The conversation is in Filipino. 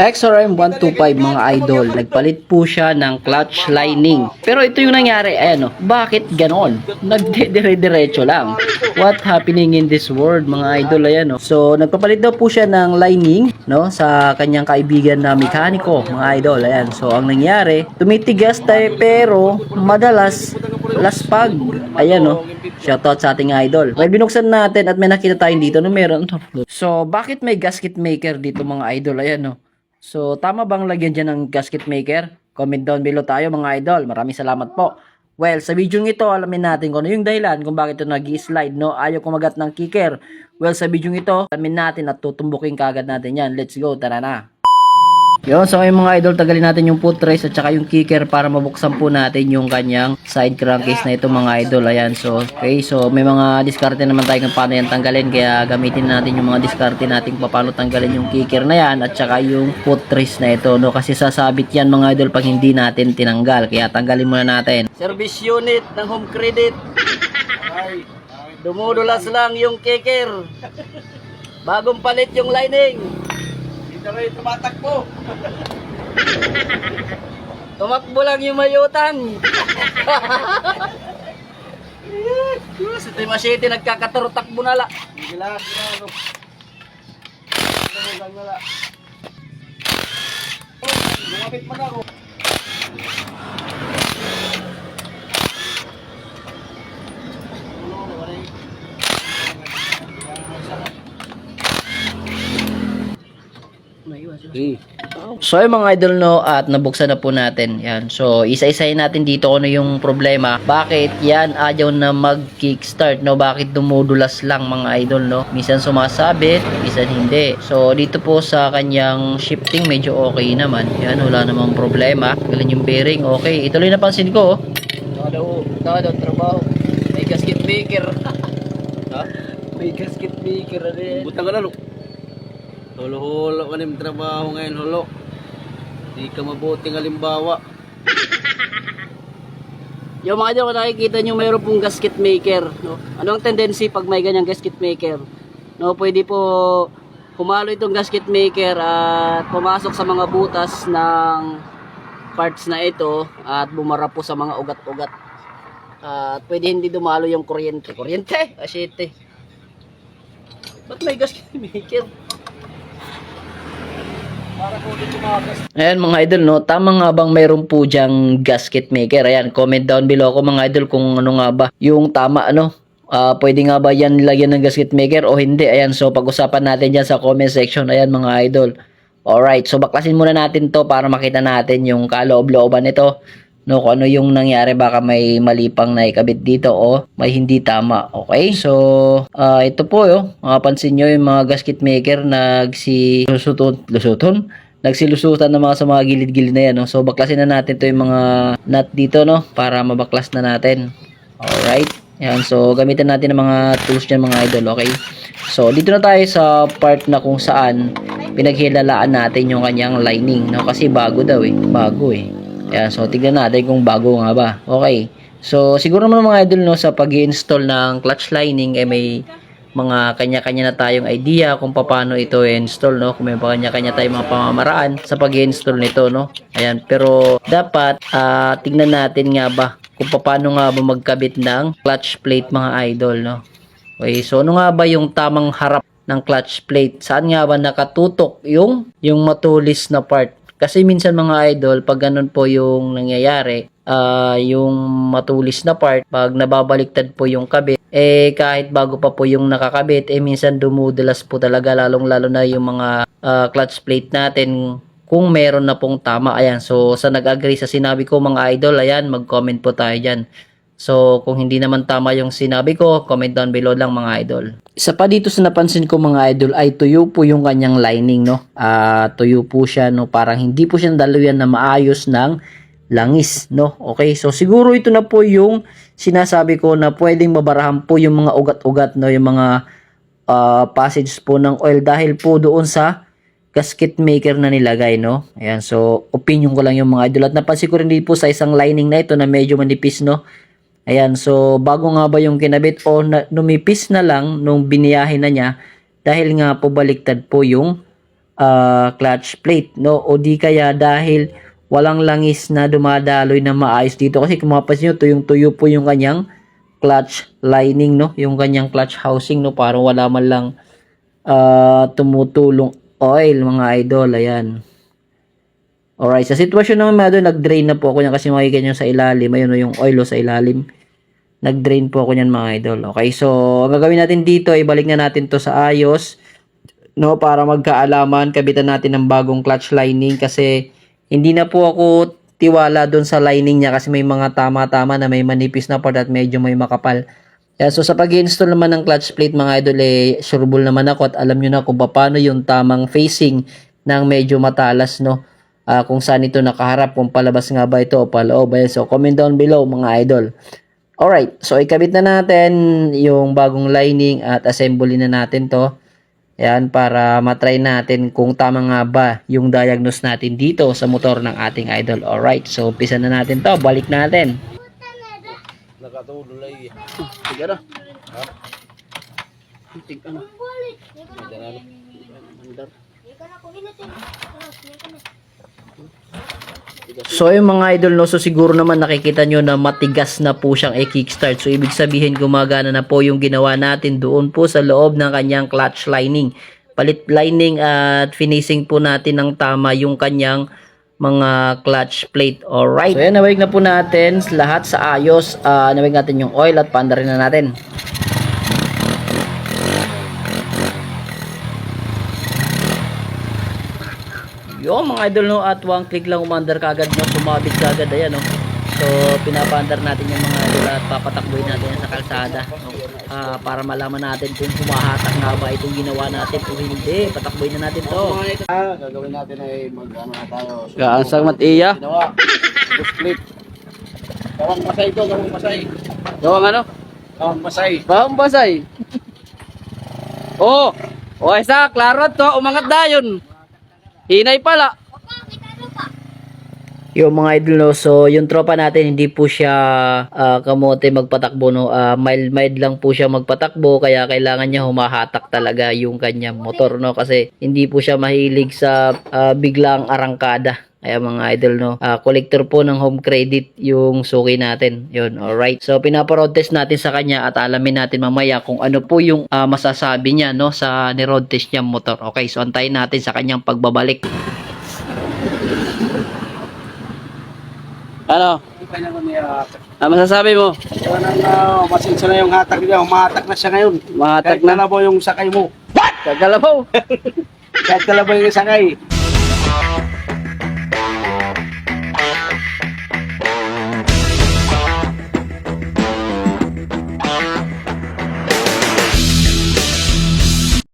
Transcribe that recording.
XRM 125 mga idol, nagpalit po siya ng clutch lining. Pero ito yung nangyari, ayan o, bakit ganon? Nagdire-diretso lang. What happening in this world mga idol, ayan o. So, nagpapalit daw po siya ng lining, no, sa kanyang kaibigan na mekaniko, mga idol, ayan. So, ang nangyari, tumitigas tayo pero madalas laspag. Ayan o. Shoutout sa ating idol. Well, binuksan natin at may nakita tayo dito na meron. So, bakit may gasket maker dito mga idol? Ayan o. So, tama bang lagyan dyan ng gasket maker? Comment down below tayo mga idol. Maraming salamat po. Well, sa video ito, alamin natin kung ano yung dahilan kung bakit ito nag slide no? Ayaw kumagat ng kicker. Well, sa video ito, alamin natin at tutumbukin kagad natin yan. Let's go, tara na. Yun, so ngayon mga idol, tagalin natin yung footrest at saka yung kicker para mabuksan po natin yung kanyang side crankcase na ito mga idol. Ayan, so okay, so may mga diskarte naman tayo kung paano yan tanggalin kaya gamitin natin yung mga diskarte natin kung paano tanggalin yung kicker na yan at saka yung footrest na ito. No? Kasi sasabit yan mga idol pag hindi natin tinanggal. Kaya tanggalin muna natin. Service unit ng home credit. Dumudulas lang yung kicker. Bagong palit yung lining. Rin tumatakbo. Tumakbo lang yung mayutan. si Timashiti nagkakataro takbo na la. Ano lang nala. Lumapit man ako. So yung mga idol no at nabuksan na po natin yan. So isa-isahin natin dito kung ano yung problema. Bakit yan ayaw na mag-kickstart no? Bakit dumudulas lang mga idol no? Minsan sumasabit, minsan hindi. So dito po sa kanyang shifting medyo okay naman. Yan wala namang problema. Galing yung bearing okay. Ituloy napansin ko oh. Nakadaw, nakadaw trabaho. May gasket maker. ha? May gasket maker ano yan? Buta ka na. Hulo-hulo ka ng trabaho ngayon, hulo. Di ka mabuting halimbawa. Yung mga kung nakikita nyo mayroon pong gasket maker. No? Ano ang tendency pag may ganyang gasket maker? No, pwede po humalo itong gasket maker at pumasok sa mga butas ng parts na ito at bumara po sa mga ugat-ugat. At pwede hindi dumalo yung kuryente. Kuryente? Ah, shit eh. Ba't may gasket maker? Para ko dito tumakas. Ayan mga idol, no? Tama nga bang mayroon po diyang gasket maker? Ayan, comment down below ako mga idol kung ano nga ba yung tama, ano? Ah, pwede nga ba yan lagyan ng gasket maker o hindi? Ayan, so pag-usapan natin dyan sa comment section. Ayan mga idol. Alright, so baklasin muna natin to para makita natin yung kaloob-looban nito. No, kung ano yung nangyari, baka may mali pang naikabit dito o may hindi tama. Okay? So, ah, ito po, yo. Mapapansin nyo yung mga gasket maker nagsi lusuton, lusuton? Nagsilusutan ng mga sa mga gilid-gilid na yan. No? So, baklasin na natin to yung mga nut dito, no? Para mabaklas na natin. Alright? Yan. So, gamitin natin ng mga tools dyan, mga idol. Okay? So, dito na tayo sa part na kung saan pinaghilalaan natin yung kanyang lining. No? Kasi bago daw eh. Bago eh. Yan, so tignan natin kung bago nga ba. Okay. So siguro naman mga idol no sa pag-install ng clutch lining eh may mga kanya-kanya na tayong idea kung paano ito i-install no? Kung may kanya-kanya tayong mga pamamaraan sa pag-install nito no? Ayan. Pero dapat ah, tignan natin nga ba kung paano nga ba magkabit ng clutch plate mga idol no? Okay so ano nga ba yung tamang harap ng clutch plate? Saan nga ba nakatutok yung yung matulis na part kasi minsan mga idol, pag ganun po yung nangyayari, ah yung matulis na part, pag nababaliktad po yung kabit, eh kahit bago pa po yung nakakabit, eh minsan dumudulas po talaga, lalong lalo na yung mga ah, clutch plate natin kung meron na pong tama. Ayan, so sa nag-agree sa sinabi ko mga idol, ayan, mag-comment po tayo dyan. So, kung hindi naman tama yung sinabi ko, comment down below lang mga idol. Isa pa dito sa napansin ko mga idol ay tuyo po yung kanyang lining, no? Ah, tuyo po siya, no? Parang hindi po siya daluyan na maayos ng langis, no? Okay, so siguro ito na po yung sinasabi ko na pwedeng mabarahan po yung mga ugat-ugat, no? Yung mga ah, passage po ng oil dahil po doon sa gasket maker na nilagay, no? Ayan, so opinion ko lang yung mga idol. At napansin ko rin po sa isang lining na ito na medyo manipis, no? Ayan, so bago nga ba yung kinabit o na, numipis na lang nung biniyahe na niya dahil nga po baliktad po yung ah, clutch plate, no? O di kaya dahil walang langis na dumadaloy na maayos dito kasi kung mapapansin nyo, tuyong-tuyo po yung kanyang clutch lining, no? Yung kanyang clutch housing, no? Parang wala man lang ah, tumutulong oil, mga idol. Ayan. Alright, sa sitwasyon naman mga idol, nag-drain na po ako niyan kasi makikita nyo sa ilalim, ayun o, yung oil sa ilalim. Nag-drain po ako niyan mga idol. Okay, so ang gagawin natin dito, ibalik na natin to sa ayos, no, para magkaalaman, kabitan natin ng bagong clutch lining kasi hindi na po ako tiwala doon sa lining niya kasi may mga tama-tama na may manipis na part at medyo may makapal. Kaya so sa pag-install naman ng clutch plate mga idol eh sureball naman ako at alam nyo na kung paano yung tamang facing ng medyo matalas no. Ah, kung saan ito nakaharap, kung palabas nga ba ito o paloob. Ayan, so comment down below mga idol. Alright, so ikabit na natin yung bagong lining at assembly na natin to. Ayan, para matry natin kung tama nga ba yung diagnose natin dito sa motor ng ating idol. Alright, so umpisa na natin to. Balik natin. Nakatulog lagi. Tiga na. Ha? Tiga na. Tiga na. So yung mga idol no, so siguro naman nakikita nyo na matigas na po siyang i-kickstart. So ibig sabihin gumagana na po yung ginawa natin doon po sa loob ng kanyang clutch lining. Palit lining at finishing po natin ng tama yung kanyang mga clutch plate. Alright. So yan, nawig na po natin lahat sa ayos. Uh, nawig natin yung oil at paanda rin na natin. Yo mga idol no at one click lang umandar kagad no sumabit kagad ayan no. So pinapandar natin yung mga idol at papatakbuhin natin yan sa kalsada no. Ah, para malaman natin kung humahatak nga ba itong ginawa natin o hindi. Patakbuhin na natin to. Ah, gagawin natin ay mag-ano na tayo. Kaasang matiya. Ginawa. Clip. Gawang masay ito, gawang masay. Gawang ano? Gawang masay. Gawang basay. oh, oh isa, klaro to, umangat dayon. Hinay pala. Yung mga idol no, so yung tropa natin hindi po siya ah, kamote magpatakbo no, Ah, mild mild lang po siya magpatakbo kaya kailangan niya humahatak talaga yung kanya motor no kasi hindi po siya mahilig sa ah, biglang arangkada. Kaya mga idol no, ah, collector po ng home credit yung suki natin. Yun, alright. So pinaparoad test natin sa kanya at alamin natin mamaya kung ano po yung ah, masasabi niya no sa ni-road test niya motor. Okay, so antayin natin sa kanyang pagbabalik. Ano? Ah, masasabi mo? Kaya nang uh, masinsa na yung hatak niya. Umahatak na siya ngayon. Mahatak Kahit na. na po yung sakay mo. Kagalabaw. Kahit kalabaw yung sakay.